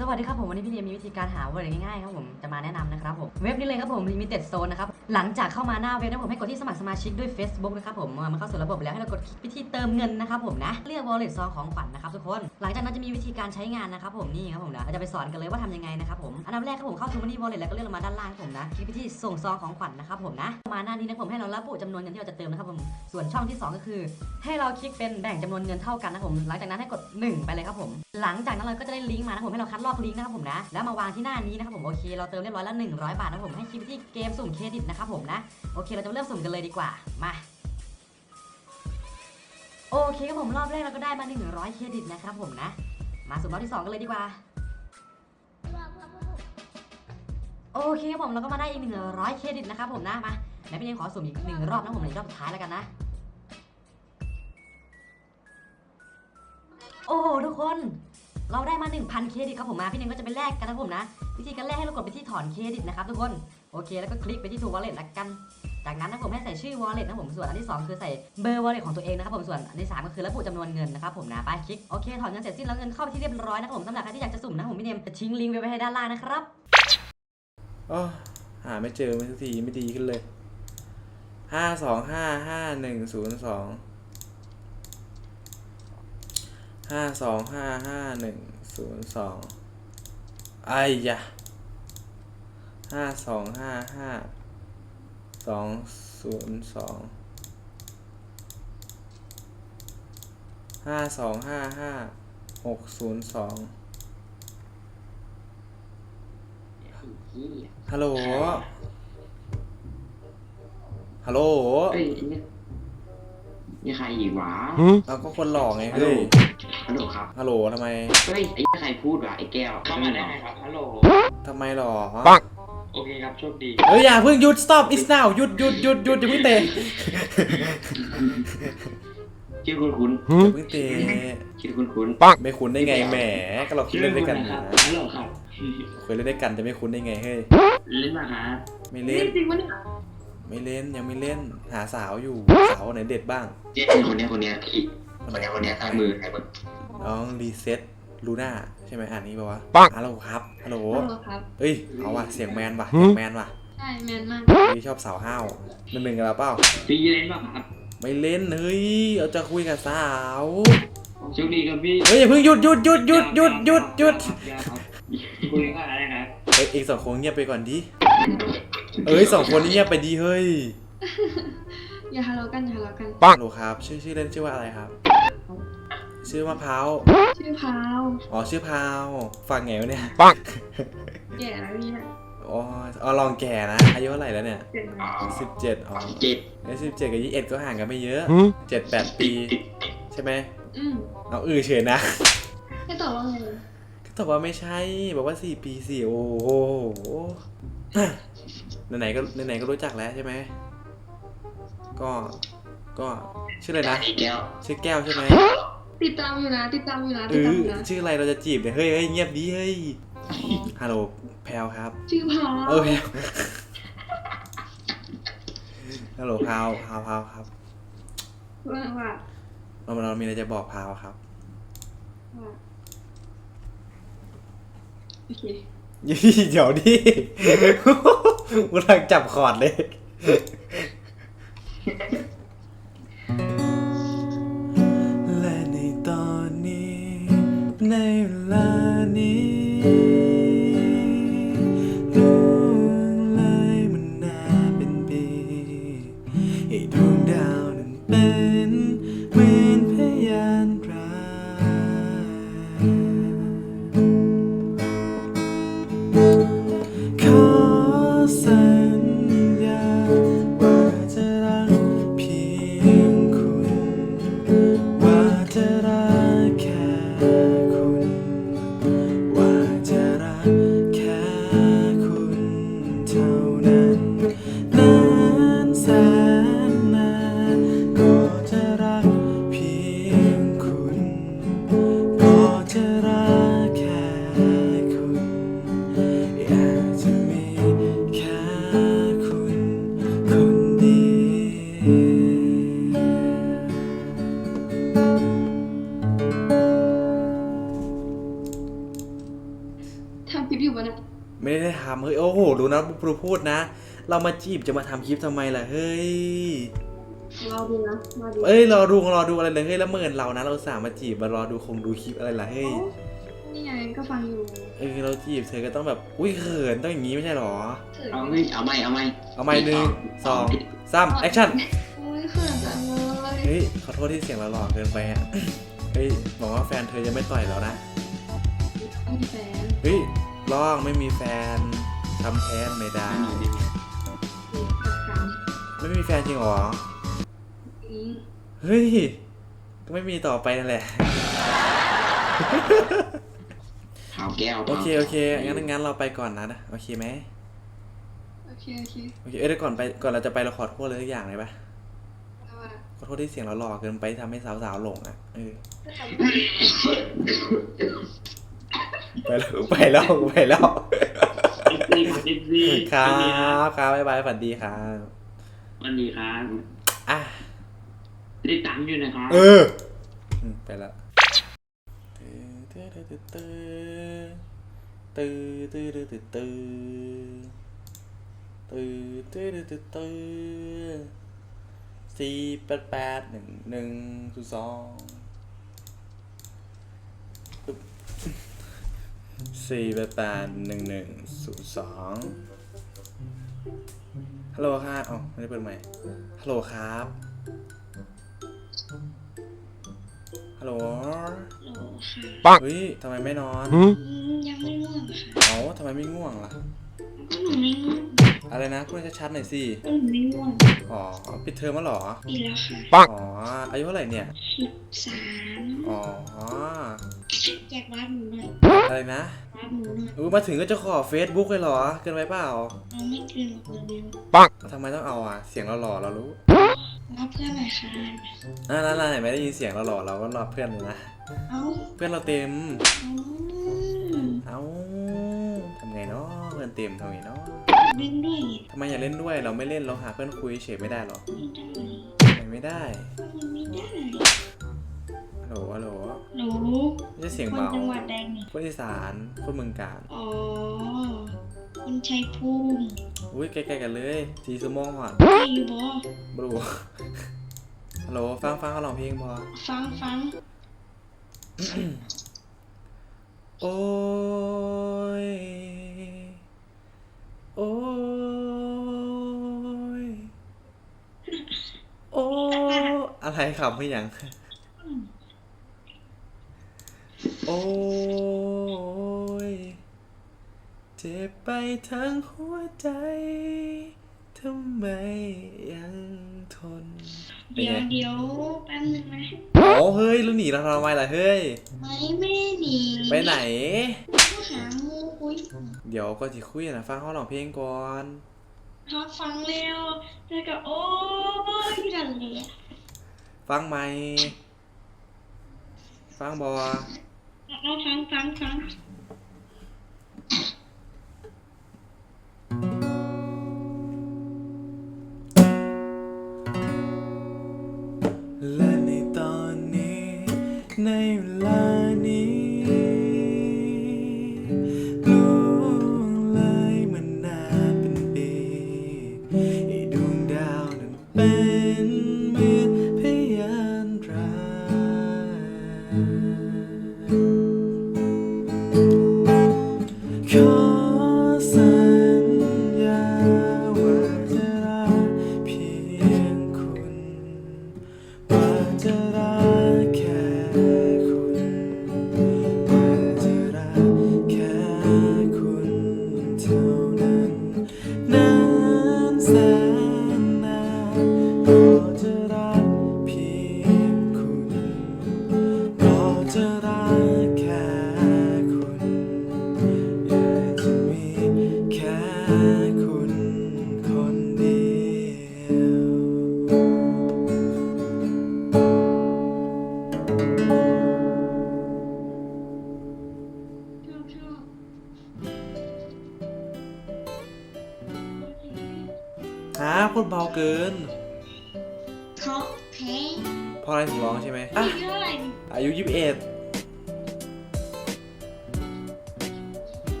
สวัสดีครับผมวันนี้พี่เนียมีวิธีการหาเวิร์ดง่ายๆครับผมจะมาแนะนำนะครับผมเว็บนี้เลยครับผม Limited Zone นะครับหลังจากเข้ามาหน้าเว็บนะผมให้กดที่สมัครสมาชิกด้วย Facebook นะครับผมเมื่อมันเข้าสู่ระบบแล้วให้เรากดคลิกไปที่เติมเงินนะครับผมนะเลือก wallet ซองของขวัญนะครับทุกคน หลังจากนั้นจะมีวิธีการใช้งานนะครับผมนี่ครับผมนะเราจะไปสอนกันเลยว่าทำยังไงนะครับผมอันดับแรกครับผมเข้า Money Wallet แล้วก็เลื่อนลงมาด้านล่างผมนะคลิกไปที่ส่งซองของขวัญนะครับผมนะมาหน้านี้นะผมให้เราระบุจำนวนเงินที่เราจะเติมนะครับผมส่วนช่องที่สองก็คือ ให้เราคลิกเป็นแบ่งจำนวนเงินเท่ากันนะผมหลังจากนั้นให้กด 1 ไปเลยครับผม หลังจากนั้นเราก็จะได้ลิงก์มานะครับผมให้เราคัดลอกลิงก์นะครับผมนะ แล้วมาวางที่หน้านี้นะครับผมโอเคเราเติมเรียบร้อยแล้ว100 บาทนะผมให้คลิปที่เกมสุ่มเครดิตนะครับผมนะโอเคเราจะเริ่มสุ่มกันเลยดีกว่ามาโอเคครับผมรอบแรกเราก็ได้มา 100 เครดิตนะครับผมนะ มาสุ่มรอบที่ 2 กันเลยดีกว่าโอเคครับผมเราก็มาได้อีก 100 เครดิตนะครับผมนะมาไหนพี่เนมขอสุ่มอีกหนึ่งรอบนะผมในรอบสุดท้ายแล้วกันนะ โอ้โหทุกคน เราได้มา 1,000 เครดิตครับผมมาพี่เนมก็จะไปแลกกันนะผมนะ วิธีการแลกให้เรากดไปที่ถอนเครดิตนะครับทุกคนโอเคแล้วก็คลิกไปที่ True Wallet ละกัน จากนั้นนะผมให้ใส่ชื่อ Wallet นะผมส่วนอันที่ 2 คือใส่เบอร์ Wallet ของตัวเองนะครับผมส่วนอันที่ 3 ก็คือระบุจำนวนเงินนะครับผมนะไปคลิกโอเคถอนเงินเสร็จสิ้นแล้วเงินเข้าไปที่เรียบร้อยนะครับผมสำหรับใครที่อยากจะสุ่มนะผมพี่เนมจะทิ้งลิงก์ไว้ให้ด้านล่างนะครับอ๋อหาไม่เจอไม่สักทีไม่ดีขึ้นเลยห้าสองห้าห้าหนึ่งศูนย์สอง ห้าสองห้าห้าหนึ่งศูนย์สองไอ้ยะห้าสองห้าห้าสองศูนย์สองห้าสองห้าห้าหกศูนย์สองฮัลโหล ฮัลโหลเอ้ยนี่นี่ใครอีกวะเอาก็คนหล่อไงฮัลโหลเฮ้ย ฮัลโหลครับ ฮัลโหลทำไมเฮ้ย ไอ้ใครพูดวะไอ้แก้วเข้ามาได้ไหมครับ ฮัลโหล ทำไมหล่อโอเคครับ โชคดี เฮ้ยอย่าเพิ่งหยุด stop is now หยุดหยุดหยุดหยุดอย่าเพิ่งเตะชื่อคุณคุณอย่าเพิ่งเตะชื่อคุณคุณไม่คุ้นได้ไงแหม ก็เราเคยเล่นด้วยกันอยู่ครับนะฮัลโหลครับเคยเล่นด้วยกันจะไม่คุ้นได้ไงเฮ้ย เล่นมาครับไม่เล่นไม่เล่นยังไม่เล่นหาสาวอยู่สาวไหนเด็ดบ้างเจ๊คนเนี้ยคนเนี้ ยพี่คนเนี้ยคนเนี้ยซ้ายมือซ้ายมือน้องรีเซ็ตลูน่าใช่ไหมอ่านนี้ป่าวะฮัลโหลครับฮัลโหลฮัลโหลครับ เอ้ยเอาว่ะเสียงแมนว่ะเสียงแมนว่ะใช่แมนมาก พี่ชอบสาวห้าวหนึ่งหนึ่งกับเราเปล่าพี่เล่นป่ะครับไม่เล่นเฮ้ยเอาจะคุยกับสาวโชคดีครับพี่เฮ้ยอย่าเพิ่งหยุดหยุดหยุดหยุดหยุดหยุดหยุดคุยกันอะไรครับเอ้ยเองสองคนเงียบไปก่อนดิเอ้ยสองคนนี้เงียบไปดีเฮ้ยอย่าทะเลาะกันอย่าทะเลาะกันฮัลโหลครับชื่อชื่อเล่นชื่อว่าอะไรครับ ชื่อมะพร้าวชื่อพาวอ๋อชื่อพาวฟังไงวะเนี่ยแก่แล้วนี่นะอ๋ออ๋อลองแก่นะอายุเท่าไหร่แล้วเนี่ยเกิดอ๋มาอสิบเจ็ดอ๋อเจ็ดไอ้สิบเจ็ดกับยี่สิบเอ็ดก็ห่างกันไม่เยอะเจ็ดแปดปี ใช่ไหมอืมเอาอือเฉยนะให้ตอบว่าไงก็ตอบว่าไม่ใช่บอกว่าสี่ปีสี่โอ้โหไหนๆก็ไหนๆก็รู้จักแล้วใช่ไหมก็ก็ชื่ออะไรนะไอ้แก้วชื่อแก้วใช่ไหม ติดตามอยู่นะ ติดตามอยู่นะ เอติดตามออยู่นะ ชื่ออะไรเราจะจีบเนี่ยเฮ้ยเฮ้ยเงียบดีเฮ้ยฮัลโหลแพลวครับ ชื่อพาวเออแพลวฮัลโหลพาวพาวพาวครับว่าว่าเราเรามีอะไรจะบอกพาวครับ ว่าโอเค เดี๋ยวดิกูกำลังจับคอร์ดเลย ให้ดวงดาวนั้นเป็น โหดูนะดูพูดนะ เรามาจีบจะมาทำคลิปทำไมล่ะเฮ้ย รอดูนะรอดูเอ้ยรอดูรอดูอะไรเลยเฮ้ยแล้วเมินเรานะ เราสามมาจีบมารอดูคงดูคลิปอะไรล่ะเฮ้ยนี่ไงก็ฟังอยู่เออเราจีบเธอก็ต้องแบบอุ้ยเขินต้องอย่างนี้ไม่ใช่หรอ เขินเอาไม่เอาไม่เอาไม่เอาไม้หนึ่งสองสามแอคชั่นโอ้ยเขินจังเลยเฮ้ยขอโทษที่เสียงเราหลอกเกินไปอะเฮ้ยบอกว่าแฟนเธอยังไม่ต่อยแล้วนะไม่มีแฟนเฮ้ยร้องไม่มีแฟน ทำแท้งไม่ได้ ไม่มีไม่มีมีกับการไม่มีแฟนจริงเหรอนี้เฮ้ย ก็ไม่มีต่อไปนั่นแหละหาวแก้วโอเคโอเค งั้นงั้นเราไปก่อนนะนะ โอเคไหมโอเคโอเคโอเค เอ้ยเดี๋ยวก่อนไปก่อนเราจะไปเราขอโทษเลยทุกอย่างเลยปะเอาอะขอโทษที่เสียงเราหลอกเกินไปทำให้สาวๆหลงอะ เออก็ทำ ไปแล้วไปแล้วไปแล้ว เอฟซีครับเอฟซีครับครับบ๊ายบายฝันดีครับวันนี้ครับอะติดตามอยู่นะครับ เอออืมไปแล้วตื้อตื้อตื้อตื้อตื้อตื้อตื้อตื้อตื้อตื้อตื้อตื้อตื้อสี่แปดแปดหนึ่งหนึ่งศูนย์สองปึ๊บ สี่แปดแปดหนึ่งหนึ่งศูนย์สองฮัลโหลค่ะอ๋อไม่ได้เปิดใหม่ฮัลโหลครับฮัลโหลปังเฮ้ยทำไมไม่นอนยังไม่ง่วงค่ะเอ้าทำไมไม่ง่วงล่ะก็หนูไม่ง่วงอะไรนะพูดให้ชัดๆหน่อยสิก็หนูไม่ง่วงอ๋อปิดเทอมแล้วเหรอดีแล้วค่ะปังอ๋ออายุเท่าไหร่เนี่ยสิบสามอ๋อ อยากวาดหนูหน่อยอะไรนะวาดหนูหน่อยอู้มาถึงก็จะขอเฟซบุ๊กเลยเหรอ เกินไปเปล่าน้องไม่เกินหรอกเร็วทำไมต้องเอาอะ เสียงเราหล่อเรารู้ๆรับเพื่อนหน่อยค่ะนั่นนั่นเห็นไหมได้ยินเสียงเราหล่อเราก็รอเพื่อนเลยนะ เอ้าเพื่อนเราเต็ม เอ้าเอ้าทำไงเนาะเพื่อนเต็มทำไงเนาะเล่นด้วยไงทำไมอย่าเล่นด้วยเราไม่เล่นเราหาเพื่อนคุยเฉยไม่ได้หรอไม่ได้ทำไมไม่ได้ มันไม่ได้ฮัลโหลฮัลโหล หนูไม่ใช่เสียงคนเบาจังหวัดใดนี่คนอีสานคนเมืองกาญอ๋อ คนชัยภูมิอุ้ยใกล้ๆกันเลยสีสมองหอดใช่อยู่บ่บรูฮัลโหลฟังฟังเขาร้องเพลงพอฟังฟังโอ้ย โอ้ย โอ้ อะไรขำไม่ยัง โอ้ย เจ็บไปทั้งหัวใจ ทำไมยังทนเป็นเดี๋ยวไงเดี๋ยวแป๊บนึงนะโอ้เฮ้ยแล้วหนีเราทำไมล่ะเฮ้ย ไม่ไม่ได้หนีไปไหน ก็หางูคุยเดี๋ยวก็จะคุยนะฟังเขาร้องเพลงก่อนท็อปฟังเร็วแล้วก็โอ้ยดันเลยอะฟังไหมฟังบอ เอาฟังฟังฟังและในตอนนี้ในเวลานี้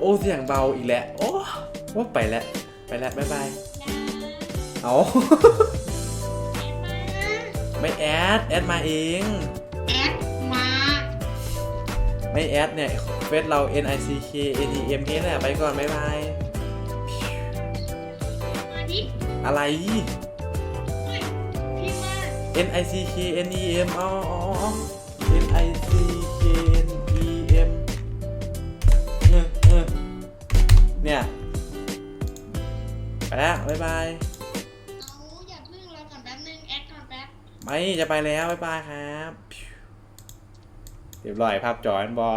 โอ้เสียงเบาอีกแล้ว โอ้ว่าไปแล้ว ไปแล้วบ๊ายบาย เอา ไม่แอด แอดมาเอง แอดมา ไม่แอดเนี่ย เฟซเรา N I C K N E M แค่นั้นแหละไปก่อนบ๊ายบาย มาดิอะไรพี่มา N I C K N E M อ๋ออ๋ออ๋อ N I C K เนี่ย ไปแล้วบ๊ายบาย เอาอย่าพึ่งเราก่อนแป๊บนึงแอดก่อนแป๊บไม่จะไปแล้วบ๊ายบายครับเรียบร้อยภาพจออันบอ